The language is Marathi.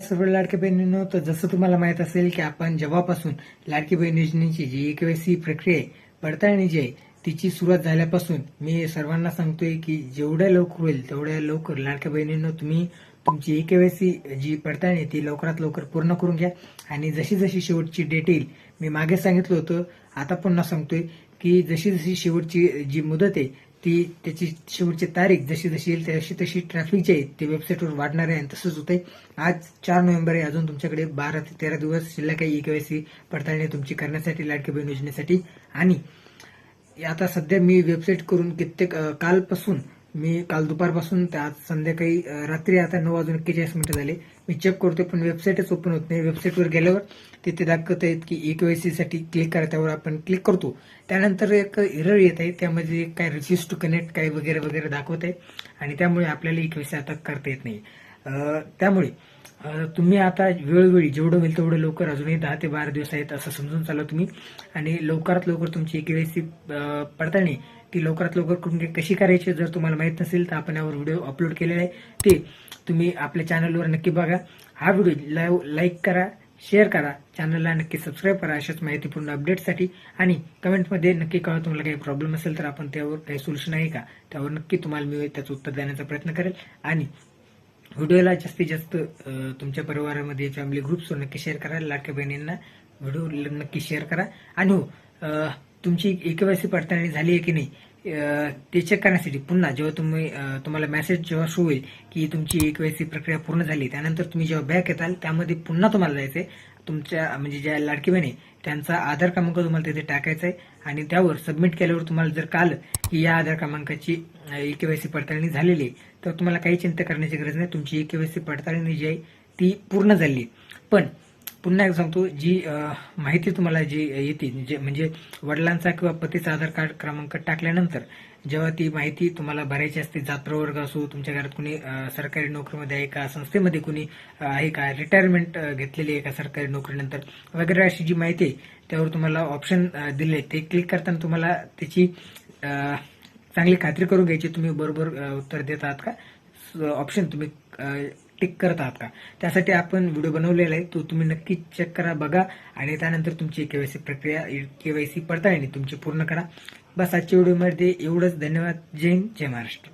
सर्व लाडके बहिणींनो तर जसं तुम्हाला माहीत असेल की आपण जेव्हापासून लाडकी बहीण योजनेची जी केवायसी प्रक्रिया आहे पडताळणी जी आहे तिची सुरुवात झाल्यापासून मी सर्वांना सांगतोय की जेवढ्या लवकर होईल तेवढ्या लवकर लाडक्या बहिणींनो तुम्ही तुमची ए केवायसी जी पडताळणी आहे ती लवकरात लवकर पूर्ण करून घ्या. आणि जशी जशी शेवटची डेट येईल मी मागे सांगितलं होतं आता पुन्हा सांगतोय की जशी जशी शेवटची जी मुदत आहे ती त्याची शेवटची तारीख जशी जशी येईल तशी तशी ट्रॅफिक जे आहे ते वेबसाईटवर वाढणार आहे आणि तसंच आहे आज चार नोव्हेंबर आहे. अजून तुमच्याकडे बारा ते तेरा दिवस शिल्लक आहे. ई केवायसी पडताळणी तुमची करण्यासाठी लाडकी बहीण योजनेसाठी. आणि आता सध्या मी वेबसाईट करून कित्येक कालपासून मी काल दुपारपासून ते आज संध्याकाळी रात्री आता नऊ वाजून एक्केचाळीस मिनिटं झाले. मी चेक करतोय पण वेबसाईटच ओपन होत नाही. वेबसाईटवर गेल्यावर तिथे दाखवत आहेत की ए केवायसी साठी क्लिक करा त्यावर आपण क्लिक करतो. त्यानंतर एक एरर येत आहे. त्यामध्ये काय रिफ्यूज टू कनेक्ट काय वगैरे वगैरे दाखवत आहे. आणि त्यामुळे आपल्याला ई केवायसी आता करता येत नाही. त्यामुळे तुम्ही आता वेळोवेळी जेवढं होईल तेवढं लवकर अजूनही दहा ते बारा दिवस आहेत असं समजून चाला तुम्ही. आणि लवकरात लवकर तुमची केवायसी पडताळणी ती लवकरात लवकर करून कशी करायची जर तुम्हाला माहीत नसेल तर आपण यावर व्हिडिओ अपलोड केलेला आहे. ते तुम्ही आपल्या चॅनलवर नक्की बघा. हा व्हिडिओ लाईक करा शेअर करा चॅनलला नक्की सबस्क्राईब करा अशाच माहितीपूर्ण अपडेटसाठी आणि कमेंटमध्ये नक्की कळा तुम्हाला काही प्रॉब्लेम असेल तर आपण त्यावर काही सोल्युशन आहे का? त्यावर नक्की तुम्हाला मी त्याचं उत्तर देण्याचा प्रयत्न करेल. आणि व्हिडिओला जास्तीत जास्त तुमच्या परिवारामध्ये फॅमिली ग्रुप्सवर नक्की शेअर करा. लाडक्या बहिणींना व्हिडिओ नक्की शेअर करा. आणि हो तुमची एकेवायसी पडताळणी झाली आहे की नाही ते चेक करण्यासाठी पुन्हा जेव्हा तुम्ही तुम्हाला मेसेज जेव्हा शो होईल की तुमची एकेवायसी प्रक्रिया पूर्ण झाली त्यानंतर तुम्ही जेव्हा बॅक येताल त्यामध्ये पुन्हा तुम्हाला जायचंय. तुमच्या म्हणजे ज्या लाडकी बहिणी त्यांचा आधार क्रमांक तुम्हाला तिथे टाकायचा आहे. आणि त्यावर सबमिट केल्यावर तुम्हाला जर काल की या आधार क्रमांकाची ई केवायसी पडताळणी झालेली आहे तर तुम्हाला काही चिंता करण्याची गरज नाही. तुमची ई केवायसी पडताळणी जी आहे ती पूर्ण झाली आहे. पण पुन्हा एक सांगतो जी माहिती तुम्हाला जी येते जे म्हणजे वडिलांचा किंवा पतीचा आधार कार्ड क्रमांक टाकल्यानंतर जेव्हा ती माहिती तुम्हाला भरायची असते जात प्रवर्ग असो तुमच्या घरात कुणी सरकारी नोकरीमध्ये आहे का संस्थेमध्ये कुणी आहे का रिटायरमेंट घेतलेली आहे का सरकारी नोकरीनंतर वगैरे अशी जी माहिती आहे त्यावर तुम्हाला ऑप्शन दिले ते क्लिक करताना तुम्हाला त्याची चांगली खात्री करून घ्यायची. तुम्ही बरोबर उत्तर देत आहात का ऑप्शन तुम्ही टिक करत आहात का? त्यासाठी आपण व्हिडिओ बनवलेला आहे तो तुम्ही नक्की चेक करा बघा. आणि त्यानंतर तुमची केवायसी प्रक्रिया केवायसी पडताळणी तुमची पूर्ण करा. बस आजच्या व्हिडिओमध्ये एवढंच. धन्यवाद. जय हिंद. जय महाराष्ट्र.